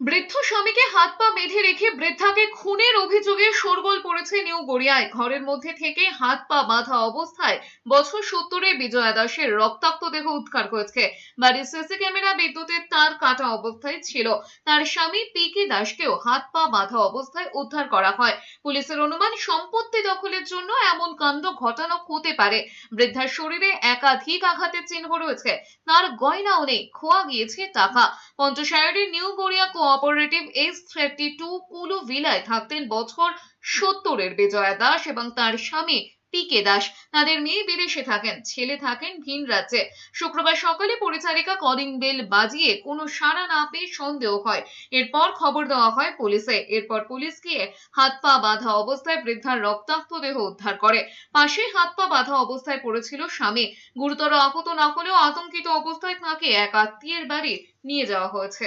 বৃদ্ধ স্বামীকে হাত পা বেঁধে রেখে বৃদ্ধাকে খুনের অভিযোগে শোরগোল পড়েছে নিউ গড়িয়ায়। ঘরের মধ্যে থেকে হাত পা বাঁধা অবস্থায় বছর সত্তরের বিজয়া দাসের রক্তাক্ত দেহ উদ্ধার হয়েছে। বাড়ির সিসি ক্যামেরা বিদ্যুতের তার কাটা অবস্থায় ছিল। তার স্বামী পি কে দাসকেও হাত পা বাঁধা অবস্থায় উদ্ধার করা হয়। পুলিশের অনুমান, সম্পত্তি দখলের জন্য এমন কাণ্ড ঘটানো হতে পারে। বৃদ্ধার শরীরে একাধিক আঘাতের চিহ্ন রয়েছে। তার গয়নাও নেই, খোয়া গিয়েছে টাকা। পঞ্চশায়রের New Garia cooperative S thirty two Kulu ভিলায় থাকতেন বছর সত্তরের বিজয়া দাস এবং তার স্বামী পিকে দাস। তাদের মেয়ে বিদেশে থাকেন, ছেলে থাকেন ভিন রাজ্যে। শুক্রবার সকালে পরিচারিকা কলিং বেল বাজিয়ে কোনো সাড়া না পেয়ে সন্দেহ হয়। এরপর খবর দেওয়া হয় পুলিশে। এরপর পুলিশ গিয়ে হাত পা বাঁধা অবস্থায় বৃদ্ধার রক্তাক্ত দেহ উদ্ধার করে। পাশে হাত পা বাঁধা অবস্থায় পড়েছিল স্বামী। গুরুতর আহত না হলেও আতঙ্কিত অবস্থায় তাকে এক আত্মীয়ের বাড়ি নিয়ে যাওয়া হয়েছে।